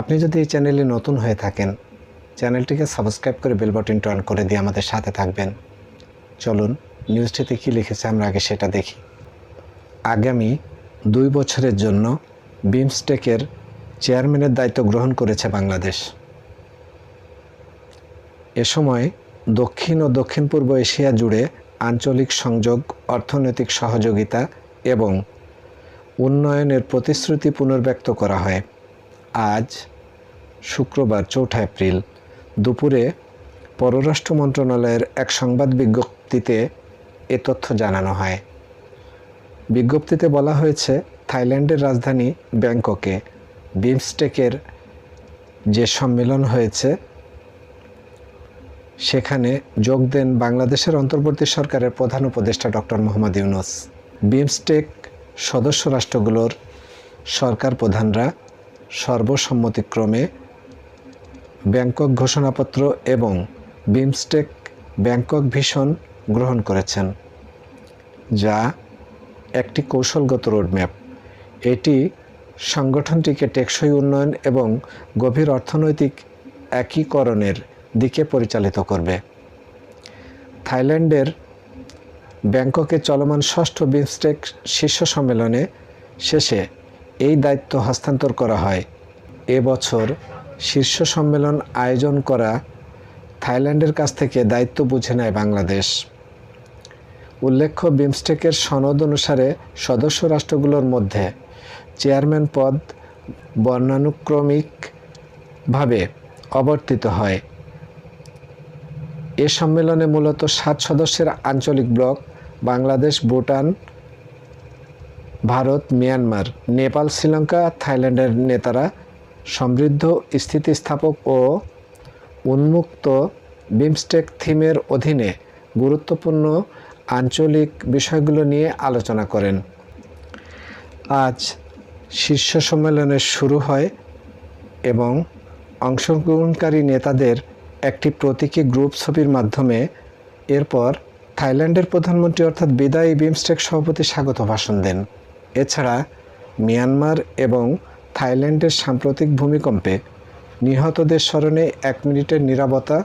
আপনি যদি এই চ্যানেলে নতুন হয়ে থাকেন, চ্যানেলটিকে সাবস্ক্রাইব করে বেল বাটনটি করে দিয়ে আমাদের সাথে থাকবেন। চলুন, নিউজটিতে কী লিখেছে আমরা আগে সেটা দেখি। আগামী দুই বছরের জন্য বিমস্টেকের চেয়ারম্যানের দায়িত্ব গ্রহণ করেছে বাংলাদেশ। এ সময় দক্ষিণ ও দক্ষিণ পূর্ব এশিয়া জুড়ে আঞ্চলিক সংযোগ, অর্থনৈতিক সহযোগিতা এবং উন্নয়নের প্রতিশ্রুতি পুনর্ব্যক্ত করা হয়। আজ শুক্রবার চৌঠা এপ্রিল দুপুরে পররাষ্ট্র মন্ত্রণালয়ের এক সংবাদ বিজ্ঞপ্তিতে এ তথ্য জানানো হয়। বিজ্ঞপ্তিতে বলা হয়েছে, থাইল্যান্ডের রাজধানী ব্যাংককে বিমস্টেকের যে সম্মেলন হয়েছে, সেখানে যোগ দেন বাংলাদেশের অন্তর্বর্তী সরকারের প্রধান উপদেষ্টা ডক্টর মোহাম্মদ ইউনুস। বিমস্টেক সদস্য রাষ্ট্রগুলোর সরকার প্রধানরা সর্বসম্মতিক্রমে ব্যাংকক ঘোষণাপত্র এবং বিমস্টেক ব্যাংকক ভিশন গ্রহণ করেছেন, যা একটি কৌশলগত রোডম্যাপ। এটি সংগঠনটিকে টেকসই উন্নয়ন এবং গভীর অর্থনৈতিক একীকরণের দিকে পরিচালিত করবে। থাইল্যান্ডের ব্যাংককে চলমান ষষ্ঠ বিমস্টেক শীর্ষ সম্মেলনে শেষে এই দায়িত্ব হস্তান্তর করা হয়। এবছর শীর্ষ সম্মেলন আয়োজন করা থাইল্যান্ডের কাছ থেকে দায়িত্ব বুঝে নেয় বাংলাদেশ। উল্লেখ্য, বিমস্টেকের সনদ অনুসারে সদস্য রাষ্ট্রগুলোর মধ্যে চেয়ারম্যান পদ বর্ণানুক্রমিকভাবে অবর্তিত হয়। এ সম্মেলনে মূলত সাত সদস্যের আঞ্চলিক ব্লক বাংলাদেশ, ভুটান, ভারত, মিয়ানমার, নেপাল, শ্রীলঙ্কা, থাইল্যান্ডের নেতারা সমৃদ্ধ স্থিতিস্থাপক ও উন্মুক্ত বিমস্টেক থিমের অধীনে গুরুত্বপূর্ণ আঞ্চলিক বিষয়গুলো নিয়ে আলোচনা করেন। আজ শীর্ষ সম্মেলনের শুরু হয় এবং অংশগ্রহণকারী নেতাদের একটি প্রতীকী গ্রুপ ছবির মাধ্যমে এরপর থাইল্যান্ডের প্রধানমন্ত্রী অর্থাৎ বিদায়ী বিমস্টেক সভাপতি স্বাগত ভাষণ দেন। এছাড়া মিয়ানমার এবং থাইল্যান্ডের সাম্প্রতিক ভূমিকম্পে নিহতদের স্মরণে এক মিনিটের নিরাপত্তা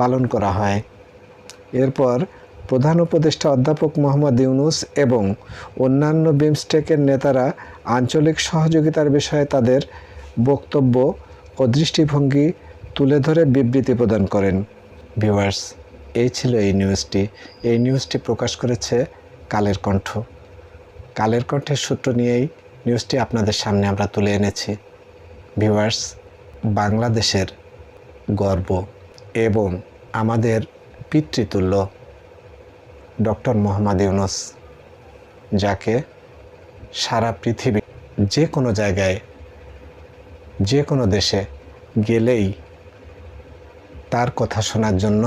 পালন করা হয়। এরপর প্রধান উপদেষ্টা অধ্যাপক মোহাম্মদ ইউনুস এবং অন্যান্য বিমস্টেকের নেতারা আঞ্চলিক সহযোগিতার বিষয়ে তাদের বক্তব্য ও দৃষ্টিভঙ্গি তুলে ধরে বিবৃতি প্রদান করেন। ভিউয়ার্স, এই ছিল এই নিউজটি। এই নিউজটি প্রকাশ করেছে কালের কণ্ঠ। কালের কণ্ঠের সূত্র নিয়েই নিউজটি আপনাদের সামনে আমরা তুলে এনেছি। ভিউয়ার্স বাংলাদেশের গর্ব এবং আমাদের পিতৃতুল্য ডক্টর মোহাম্মদ ইউনুস যাকে সারা পৃথিবী যে কোনো জায়গায়, যে কোনো দেশে গেলেই তার কথা শোনার জন্য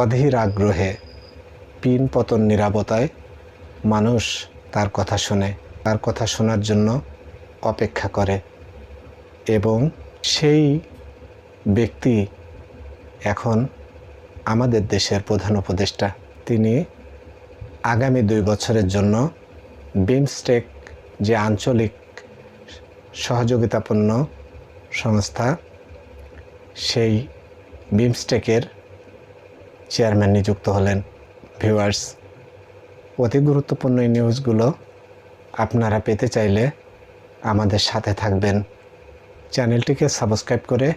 অধীর আগ্রহে, পিন পতন নিরাপত্তায় মানুষ তার কথা শোনে। তার কথা শোনার জন্য অপেক্ষা করে এবং সেই ব্যক্তি এখন আমাদের দেশের প্রধান উপদেষ্টা। তিনি আগামী দুই বছরের জন্য বিমস্টেক যে আঞ্চলিক সহযোগিতাপূর্ণ সংস্থা, সেই বিমস্টেকের চেয়ারম্যান নিযুক্ত হলেন। ভিউয়ার্স, অতি গুরুত্বপূর্ণ এই নিউজগুলো আপনারা পেতে চাইলে আমাদের সাথে থাকবেন। চ্যানেলটিকে সাবস্ক্রাইব করে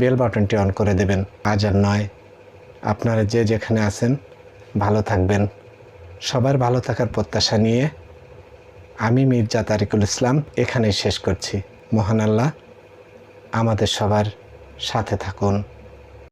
বেল বাটনটি অন করে দেবেন। আজ আর নয়, আপনারা যে যেখানে আছেন, ভালো থাকবেন। সবার ভালো থাকার প্রত্যাশা নিয়ে আমি মির্জা তারিকুল ইসলাম এখানেই শেষ করছি। মহান আল্লাহ আমাদের সবার সাথে থাকুন।